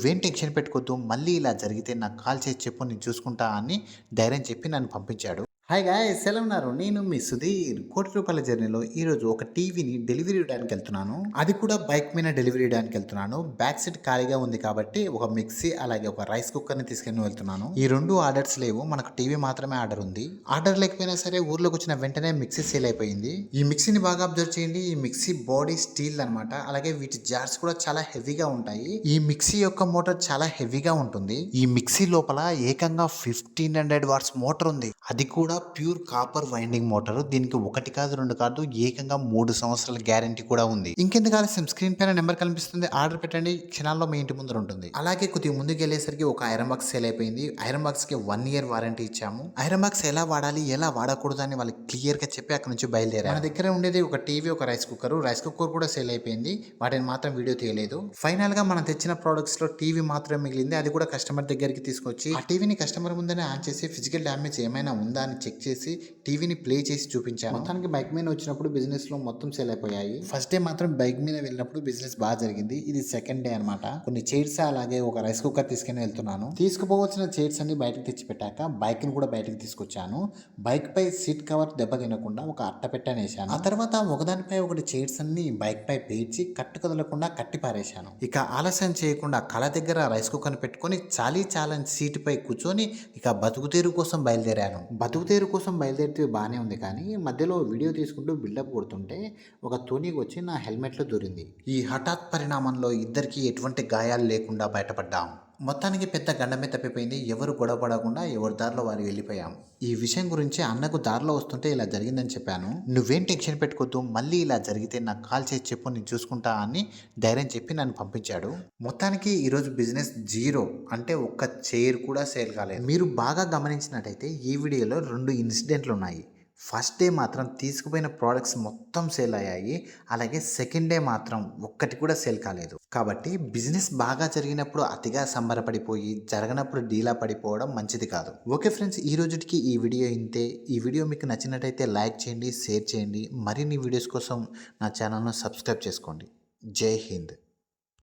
నువ్వేం టెన్షన్ పెట్టుకోవద్దు మళ్ళీ ఇలా జరిగితే నాకు కాల్ చేసి చెప్పు నేను చూసుకుంటా అని ధైర్యం చెప్పి నన్ను పంపించాడు. హాయ్ గాయస్ ఎలా ఉన్నారు నేను మీ సుధీర్ కోటి రూపాయల జర్నీలో ఈరోజు ఒక టీవీని డెలివరీ ఇవ్వడానికి వెళ్తున్నాను అది కూడా బైక్ మీద డెలివరీ ఇవ్వడానికి వెళ్తున్నాను బ్యాక్ సీట్ ఖాళీగా ఉంది కాబట్టి ఒక మిక్సీ అలాగే ఒక రైస్ కుక్కర్ని తీసుకెళ్ళి వెళ్తున్నాను ఈ రెండు ఆర్డర్స్ లేవు మనకు టీవీ మాత్రమే ఆర్డర్ ఉంది ఆర్డర్ లేకపోయినా సరే ఊర్లోకి వచ్చిన వెంటనే మిక్సీ సేల్ అయిపోయింది ఈ మిక్సీని బాగా అబ్జర్వ్ చేయండి ఈ మిక్సీ బాడీ స్టీల్ అనమాట అలాగే వీటి జార్స్ కూడా చాలా హెవీగా ఉంటాయి ఈ మిక్సీ యొక్క మోటార్ చాలా హెవీగా ఉంటుంది ఈ మిక్సీ లోపల ఏకంగా ఫిఫ్టీన్ హండ్రెడ్ వాట్స్ మోటార్ ఉంది అది కూడా ప్యూర్ కాపర్ వైండింగ్ మోటార్. దీనికి ఒకటి కాదు రెండు కాదు ఏకంగా మూడు సంవత్సరాల గ్యారంటీ కూడా ఉంది. ఇంకెందుకు ఆలస్యం? స్క్రీన్ పైన నెంబర్ కనిపిస్తుంది. ఆర్డర్ పెట్టండి. క్షణాల్లో మీ ఇంటి ముందర ఉంటుంది. అలాగే కొద్దిగా ముందుకు వెళ్ళేసరికి ఒక ఐరన్ బాక్స్ సేల్ అయిపోయింది. ఐరన్ బాక్స్కి వన్ ఇయర్ వారంటీ ఇచ్చాము. ఐరన్ బాక్స్ ఎలా వాడాలి? ఎలా వాడకూడదు అని వాళ్ళు క్లియర్గా చెప్పి అక్కడ నుంచి బయలుదేరారు. మన దగ్గర ఉండేది ఒక టీవీ ఒక రైస్ కుక్కర్. రైస్ కుక్కర్ కూడా సేల్ అయిపోయింది. వాటిని మాత్రం వీడియో తీయలేదు. ఫైనల్గా మనం తెచ్చిన ప్రొడక్ట్స్లో టీవీ మాత్రమే మిగిలింది. అది కూడా కస్టమర్ దగ్గరికి తీసుకొచ్చి ఆ టీవీని కస్టమర్ ముందనే ఆన్ చేసి ఫిజికల్ డ్యామేజ్ ఏమైనా ఉందా? అని చెక్ చేసి టీవీని ప్లే చేసి చూపించాను. మొత్తానికి బైక్ మీద వచ్చినప్పుడు బిజినెస్లో మొత్తం సేల్ అయిపోయాయి. ఫస్ట్ డే మాత్రం బైక్ మీద వెళ్ళినప్పుడు బిజినెస్ బాగా జరిగింది. ఇది సెకండ్ డే అనమాట కొన్ని చైర్స్ అలాగే ఒక రైస్ కుక్కర్ తీసుకుని వెళ్తున్నాను. తీసుకుపోవచ్చిన చైర్స్ అన్ని బయటకు తెచ్చి పెట్టాక కూడా బయటకు తీసుకొచ్చాను. బైక్ పై సీట్ కవర్ దెబ్బ తినకుండా ఒక అట్ట పెట్టని వేసాను ఆ తర్వాత ఒకదానిపై ఒకటి చైర్స్ అన్ని బైక్ పై పేర్చి కట్టు కదలకుండా కట్టి పారేశాను. ఇక ఆలస్యం చేయకుండా కళ దగ్గర రైస్ కుక్కర్ పెట్టుకొని చాలీ చాలని సీటు పై కూర్చొని ఇక బతుకుతీరు కోసం బయలుదేరాను. బతుకు బతుకుతీరు కోసం బయలుదేరితే బాగానే ఉంది కానీ మధ్యలో వీడియో తీసుకుంటూ బిల్డప్ కొడుతుంటే ఒక తోనికి వచ్చి నా హెల్మెట్లో దూరింది. ఈ హఠాత్ పరిణామంలో ఇద్దరికీ ఎటువంటి గాయాలు లేకుండా బయటపడ్డాం. మొత్తానికి పెద్ద గండమే తప్పిపోయింది. ఎవరు గొడవ పడకుండా ఎవరి దారిలో వారు వెళ్ళిపోయాం ఈ విషయం గురించి అన్నకు దారిలో వస్తుంటే ఇలా జరిగిందని చెప్పాను. నువ్వేం టెన్షన్ పెట్టుకోవద్దు మళ్ళీ ఇలా జరిగితే నాకు కాల్ చేసి చెప్పు నేను చూసుకుంటా అని ధైర్యం చెప్పి నన్ను పంపించాడు. మొత్తానికి ఈరోజు బిజినెస్ జీరో అంటే ఒక్క చైర్ కూడా సేల్ కాలేదు. మీరు బాగా గమనించినట్టయితే ఈ వీడియోలో రెండు ఇన్సిడెంట్లు ఉన్నాయి. ఫస్ట్ డే మాత్రం తీసుకుపోయిన ప్రోడక్ట్స్ మొత్తం సేల్ అయ్యాయి. అలాగే సెకండ్ డే మాత్రం ఒక్కటి కూడా సేల్ కాలేదు. కాబట్టి బిజినెస్ బాగా జరిగినప్పుడు అతిగా సంబరపడిపోయి జరగనప్పుడు డీలా పడిపోవడం మంచిది కాదు. ఓకే ఫ్రెండ్స్ ఈ రోజుకి ఈ వీడియో ఇంతే. ఈ వీడియో మీకు నచ్చినట్టయితే లైక్ చేయండి షేర్ చేయండి. మరిన్ని వీడియోస్ కోసం నా ఛానల్ను సబ్స్క్రైబ్ చేసుకోండి. జై హింద్.